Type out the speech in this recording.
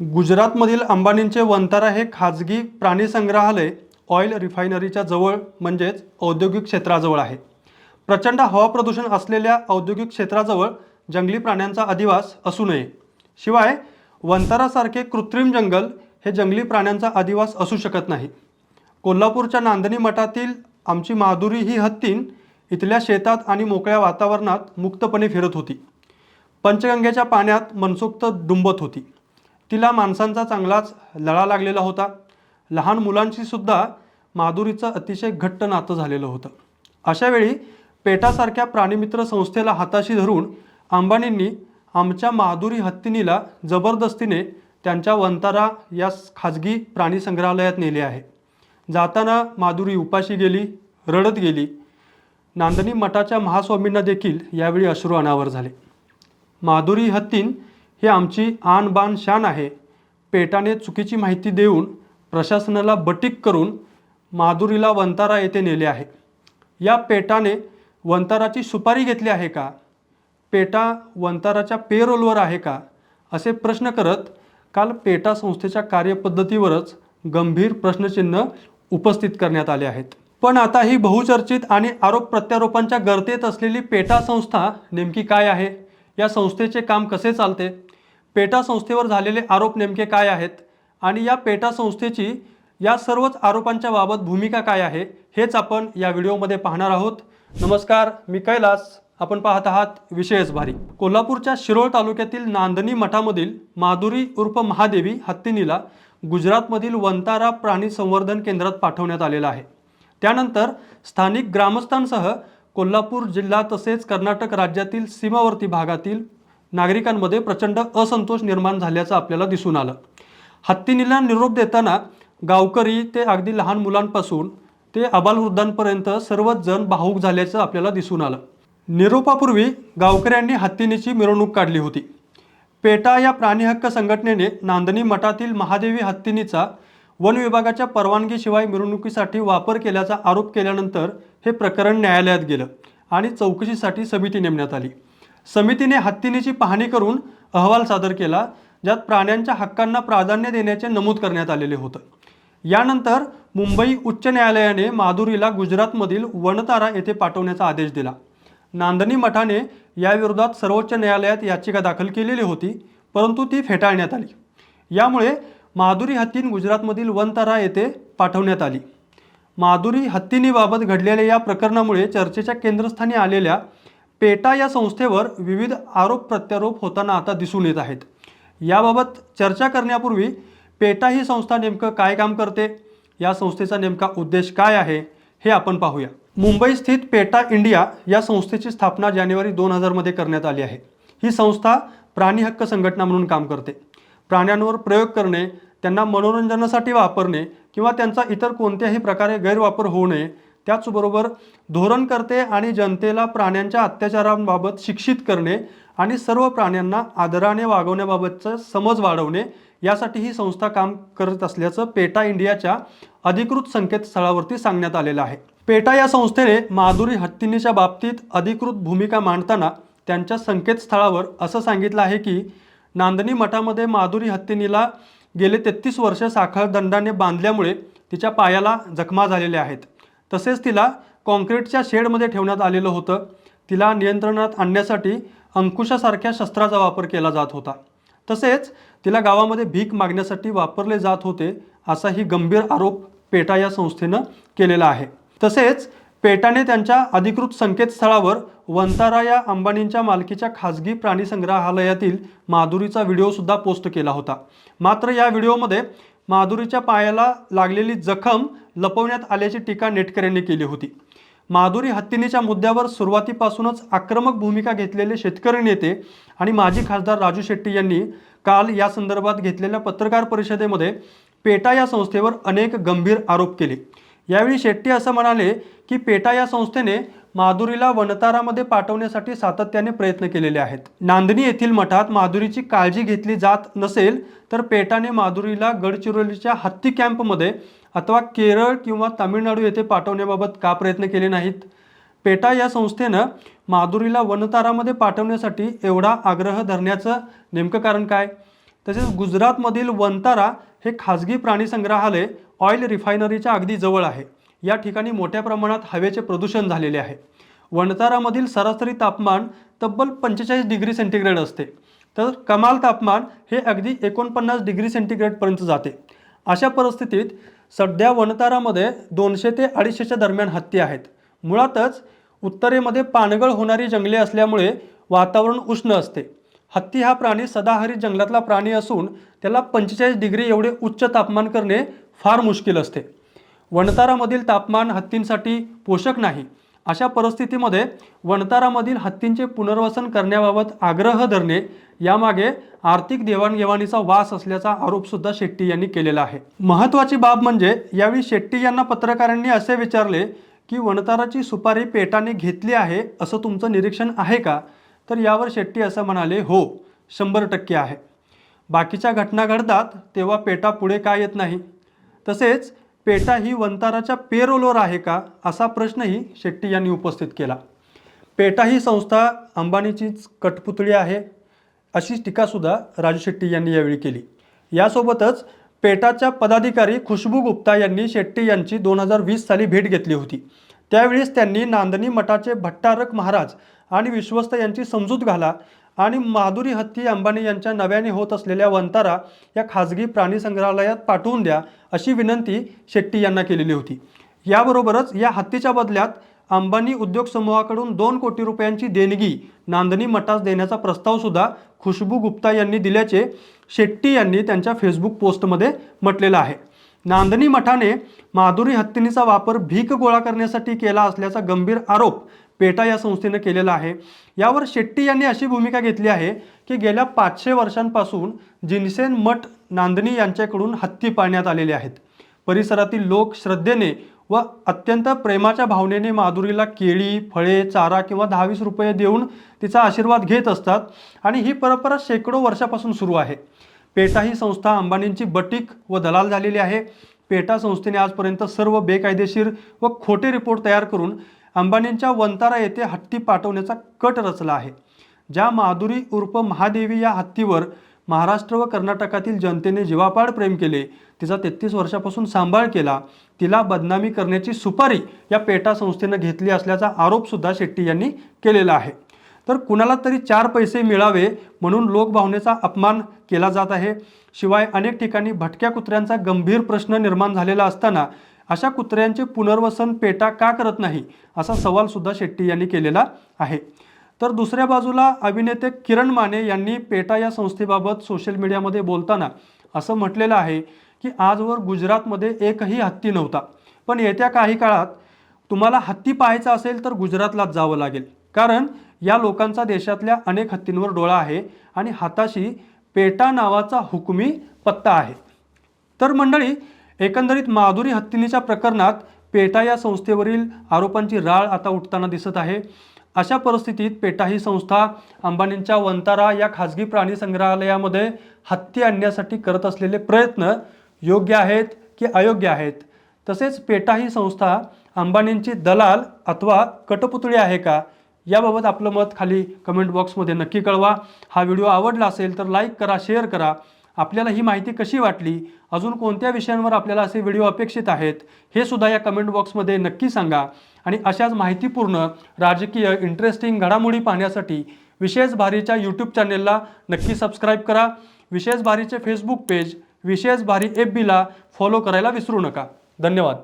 गुजरातमधील अंबानींचे वंतारा हे खाजगी प्राणी संग्रहालय ऑइल रिफायनरीच्या जवळ म्हणजेच औद्योगिक क्षेत्राजवळ आहे. प्रचंड हवा प्रदूषण असलेल्या औद्योगिक क्षेत्राजवळ जंगली प्राण्यांचा अधिवास असू नये. शिवाय वंतारासारखे कृत्रिम जंगल हे जंगली प्राण्यांचा अधिवास असू शकत नाही. कोल्हापूरच्या नांदणी मठातील आमची माधुरी ही हत्तीन इथल्या शेतात आणि मोकळ्या वातावरणात मुक्तपणे फिरत होती. पंचगंगेच्या पाण्यात मनसोक्त दुंबत होती. तिला माणसांचा चांगलाच लळा लागलेला होता. लहान मुलांशी सुद्धा माधुरीचं अतिशय घट्ट नातं झालेलं होतं. अशावेळी पेटासारख्या प्राणीमित्र संस्थेला हाताशी धरून अंबानींनी आमच्या माधुरी हत्तीनीला जबरदस्तीने त्यांच्या वंतारा या खाजगी प्राणी संग्रहालयात नेले आहे. जाताना माधुरी उपाशी गेली रडत गेली. नांदणी मठाच्या महास्वामींना देखील यावेळी अश्रू अनावर झाले. माधुरी हत्तीन ही आमची आणबाण शान आहे. पेटाने चुकीची माहिती देऊन प्रशासनाला बटीक करून माधुरीला वंतारा येथे नेले आहे. या पेटाने वंताराची सुपारी घेतली आहे का? पेटा वंताराच्या पेरोलवर आहे का? असे प्रश्न करत काल पेटा संस्थेच्या कार्यपद्धतीवरच गंभीर प्रश्नचिन्ह उपस्थित करण्यात आले आहेत. पण आता ही बहुचर्चित आणि आरोप प्रत्यारोपांच्या गर्तेत असलेली पेटा संस्था नेमकी काय आहे? या संस्थेचे काम कसे चालते? पेटा संस्थेवर झालेले आरोप नेमके काय आहेत आणि या पेटा संस्थेची या सर्वच आरोपांच्या बाबत भूमिका काय आहे हेच आपण या व्हिडिओमध्ये पाहणार आहोत. नमस्कार मी कैलास. आपण पाहत आहात विशेष भारी. कोल्हापूरच्या शिरोळ तालुक्यातील नांदणी मठामधील माधुरी उर्फ महादेवी हत्तीनीला गुजरातमधील वंतारा प्राणी संवर्धन केंद्रात पाठवण्यात आलेलं आहे. त्यानंतर स्थानिक ग्रामस्थांसह कोल्हापूर जिल्हा तसेच कर्नाटक राज्यातील सीमावर्ती भागातील नागरिकांमध्ये प्रचंड असंतोष निर्माण झाल्याचं आपल्याला दिसून आलं. हत्तीनीला निरोप देताना गावकरी ते अगदी लहान मुलांपासून ते अबालवृद्धांपर्यंत सर्वच जण भाऊक झाल्याचं आपल्याला दिसून आलं. निरोपापूर्वी गावकऱ्यांनी हत्तीनीची मिरवणूक काढली होती. पेटा या प्राणी हक्क संघटनेने नांदणी मठातील महादेवी हत्तीनीचा वन विभागाच्या परवानगीशिवाय मिरवणुकीसाठी वापर केल्याचा आरोप केल्यानंतर हे प्रकरण न्यायालयात गेलं आणि चौकशीसाठी समिती नेमण्यात आली. समितीने हत्तीनेची पाहणी करून अहवाल सादर केला ज्यात प्राण्यांच्या हक्कांना प्राधान्य देण्याचे नमूद करण्यात आलेले होतं. यानंतर मुंबई उच्च न्यायालयाने माधुरीला गुजरातमधील वनतारा येथे पाठवण्याचा आदेश दिला. नांदनी मठाने याविरोधात सर्वोच्च न्यायालयात याचिका दाखल केलेली होती परंतु ती फेटाळण्यात आली. यामुळे माधुरी हत्तीन गुजरातमधील वनतारा येथे पाठवण्यात आली. माधुरी हत्तीनीबाबत घडलेल्या या प्रकरणामुळे चर्चेच्या केंद्रस्थानी आलेल्या पेटा या संस्थेवर विविध आरोप प्रत्यारोप होताना आता दिसून येत आहेत. याबाबत चर्चा करण्यापूर्वी पेटा ही संस्था नेमकं काय काम करते? या संस्थेचा नेमका उद्देश काय आहे? हे आपण पाहूया. मुंबई स्थित पेटा इंडिया या संस्थेची स्थापना जानेवारी दोन हजारमध्ये करण्यात आली आहे. ही संस्था प्राणी हक्क संघटना म्हणून काम करते. प्राण्यांवर प्रयोग करणे त्यांना मनोरंजनासाठी वापरणे किंवा त्यांचा इतर कोणत्याही प्रकारे गैरवापर होऊ नये त्याचबरोबर धोरण करते आणि जनतेला प्राण्यांच्या अत्याचारांबाबत शिक्षित करणे आणि सर्व प्राण्यांना आदराने वागवण्याबाबतचं समज वाढवणे यासाठी ही संस्था काम करत असल्याचं पेटा इंडियाच्या अधिकृत संकेतस्थळावरती सांगण्यात आलेलं आहे. पेटा या संस्थेने माधुरी हत्तीनीच्या बाबतीत अधिकृत भूमिका मांडताना त्यांच्या संकेतस्थळावर असं सांगितलं आहे की नांदणी मठामध्ये माधुरी हत्तीनीला गेले तेहतीस वर्ष साखळदंडाने बांधल्यामुळे तिच्या पायाला जखमा झालेल्या आहेत. तसेच तिला कॉन्क्रीटच्या शेडमध्ये ठेवण्यात आलेलं होतं. तिला नियंत्रणात आणण्यासाठी अंकुशासारख्या शस्त्राचा वापर केला जात होता. तसेच तिला गावामध्ये भीक मागण्यासाठी वापरले जात होते असाही गंभीर आरोप पेटा या संस्थेनं केलेला आहे. तसेच पेटाने त्यांच्या अधिकृत संकेतस्थळावर वंतारा या अंबानींच्या मालकीच्या खाजगी प्राणी संग्रहालयातील माधुरीचा व्हिडिओसुद्धा पोस्ट केला होता. मात्र या व्हिडिओमध्ये माधुरीच्या पायाला लागलेली जखम लपवण्यात आल्याची टीका नेटकऱ्यांनी केली होती. माधुरी हत्तीनीच्या मुद्द्यावर सुरुवातीपासूनच आक्रमक भूमिका घेतलेले शेतकरी नेते आणि माजी खासदार राजू शेट्टी यांनी काल या संदर्भात घेतलेल्या पत्रकार परिषदेमध्ये पेटा या संस्थेवर अनेक गंभीर आरोप केले. यावेळी शेट्टी असं म्हणाले की पेटा या संस्थेने माधुरीला वनतारामध्ये पाठवण्यासाठी सातत्याने प्रयत्न केलेले आहेत. नांदणी येथील मठात माधुरीची काळजी घेतली जात नसेल तर पेटाने माधुरीला गडचिरोलीच्या हत्ती कॅम्पमध्ये अथवा केरळ किंवा तामिळनाडू येथे पाठवण्याबाबत का प्रयत्न केले नाहीत? पेटा या संस्थेनं माधुरीला वनतारामध्ये पाठवण्यासाठी एवढा आग्रह धरण्याचं नेमकं कारण काय? तसेच गुजरातमधील वनतारा हे खाजगी प्राणी संग्रहालय ऑइल रिफायनरीच्या अगदी जवळ आहे. या ठिकाणी मोठ्या प्रमाणात हवेचे प्रदूषण झालेले आहे. वणतारामधील सरासरी तापमान तब्बल पंचेचाळीस डिग्री सेंटीग्रेड असते. तर कमाल तापमान हे अगदी एकोणपन्नास डिग्री सेंटीग्रेडपर्यंत जाते. अशा परिस्थितीत सध्या वणतारामध्ये दोनशे ते अडीचशेच्या दरम्यान हत्ती आहेत. मुळातच उत्तरेमध्ये पानगळ होणारी जंगले असल्यामुळे वातावरण उष्ण असते. हत्ती हा प्राणी सदाहरित जंगलातला प्राणी असून त्याला पंचेचाळीस डिग्री एवढे उच्च तापमान करणे फार मुश्किल असते. वणतारामधील तापमान हत्तींसाठी पोषक नाही. अशा परिस्थितीमध्ये वणतारामधील हत्तींचे पुनर्वसन करण्याबाबत आग्रह धरणे यामागे आर्थिक देवाणघेवाणीचा वास असल्याचा आरोपसुद्धा शेट्टी यांनी केलेला आहे. महत्त्वाची बाब म्हणजे यावेळी शेट्टी यांना पत्रकारांनी असे विचारले की वणताराची सुपारी पेटाने घेतली आहे असं तुमचं निरीक्षण आहे का? तर यावर शेट्टी असं म्हणाले हो शंभर टक्के आहे. बाकीच्या घटना घडतात तेव्हा पेटा पुढे का येत नाही? तसेच पेटा ही वंताराच्या पेरोलवर आहे का असा प्रश्नही शेट्टी यांनी उपस्थित केला. पेटा ही संस्था अंबानीचीच कठपुतळी आहे अशी टीकासुद्धा राजू शेट्टी यांनी यावेळी केली. यासोबतच पेटाच्या पदाधिकारी खुशबू गुप्ता यांनी शेट्टी यांची दोन हजार वीस साली भेट घेतली होती. त्यावेळेस त्यांनी नांदणी मठाचे भट्टारक महाराज आणि विश्वस्त यांची समजूत घाला आणि माधुरी हत्ती अंबानी यांच्या नव्याने होत असलेल्या वंतारा या खाजगी प्राणी संग्रहालयात पाठवून द्या अशी विनंती शेट्टी यांना केलेली होती. याबरोबरच या हत्तीच्या बदल्यात अंबानी उद्योग समूहाकडून दोन कोटी रुपयांची देणगी नांदणी मठास देण्याचा प्रस्तावसुद्धा खुशबू गुप्ता यांनी दिल्याचे शेट्टी यांनी त्यांच्या फेसबुक पोस्टमध्ये म्हटलेलं आहे. नांदणी मठाने माधुरी हत्तीनीचा वापर भीक गोळा करण्यासाठी केला असल्याचा गंभीर आरोप पेटा या संस्थेनं केलेला आहे. यावर शेट्टी यांनी अशी भूमिका घेतली आहे की गेल्या पाचशे वर्षांपासून जिनसेन मठ नांदणी यांच्याकडून हत्ती पाळण्यात आलेले आहेत. परिसरातील लोक श्रद्धेने व अत्यंत प्रेमाच्या भावनेने माधुरीला केळी फळे चारा किंवा दहावीस रुपये देऊन तिचा आशीर्वाद घेत असतात आणि ही परंपरा शेकडो वर्षापासून सुरू आहे. पेटा ही संस्था अंबानींची बटीक व दलाल झालेली आहे. पेटा संस्थेने आजपर्यंत सर्व बेकायदेशीर व खोटे रिपोर्ट तयार करून अंबानींच्या वंतारा येथे हत्ती पाठवण्याचा कट रचला आहे. ज्या माधुरी उर्फ महादेवी या हत्तीवर महाराष्ट्र व कर्नाटकातील जनतेने जीवापाड प्रेम केले तिचा तेहतीस वर्षापासून सांभाळ केला तिला बदनामी करण्याची सुपारी या पेटा संस्थेनं घेतली असल्याचा आरोपसुद्धा शेट्टी यांनी केलेला आहे. तर कुणाला तरी चार पैसे मिळावे म्हणून लोकभावनेचा अपमान केला जात आहे. शिवाय अनेक ठिकाणी भटक्या कुत्र्यांचा गंभीर प्रश्न निर्माण झालेला असताना अशा कुत्र्यांचे पुनर्वसन पेटा का करत नाही असा सवालसुद्धा शेट्टी यांनी केलेला आहे. तर दुसऱ्या बाजूला अभिनेते किरण माने यांनी पेटा या संस्थेबाबत सोशल मीडियामध्ये बोलताना असं म्हटलेलं आहे की आजवर गुजरातमध्ये एकही हत्ती नव्हता. पण येत्या काही काळात तुम्हाला हत्ती पाहायचा असेल तर गुजरातलाच जावं लागेल. कारण या लोकांचा देशातल्या अनेक हत्तींवर डोळा आहे आणि हाताशी पेटा नावाचा हुकमी पत्ता आहे. तर मंडळी एकंदरीत माधुरी हत्तीनीच्या प्रकरणात पेटा या संस्थेवरील आरोपांची राळ आता उठताना दिसत आहे. अशा परिस्थितीत पेटा ही संस्था अंबानींच्या वंतारा या खाजगी प्राणी संग्रहालयामध्ये हत्ती आणण्यासाठी करत असलेले प्रयत्न योग्य आहेत की अयोग्य आहेत? तसेच पेटा ही संस्था अंबानींची दलाल अथवा कटपुतळी आहे का? याबाबत आपलं मत खाली कमेंट बॉक्समध्ये नक्की कळवा. हा व्हिडिओ आवडला असेल तर लाईक करा शेअर करा. आपल्याला ही माहिती कशी वाटली? अजून कोणत्या विषयांवर आपल्याला असे व्हिडिओ अपेक्षित आहेत? हे सुद्धा या कमेंट बॉक्समध्ये नक्की सांगा. आणि अशाच माहितीपूर्ण राजकीय इंटरेस्टिंग घडामोडी पाहण्यासाठी विशेष भारीच्या यूट्यूब चॅनेलला नक्की सबस्क्राईब करा. विशेष भारीचे फेसबुक पेज विशेष भारी एफ बीला फॉलो करायला विसरू नका. धन्यवाद.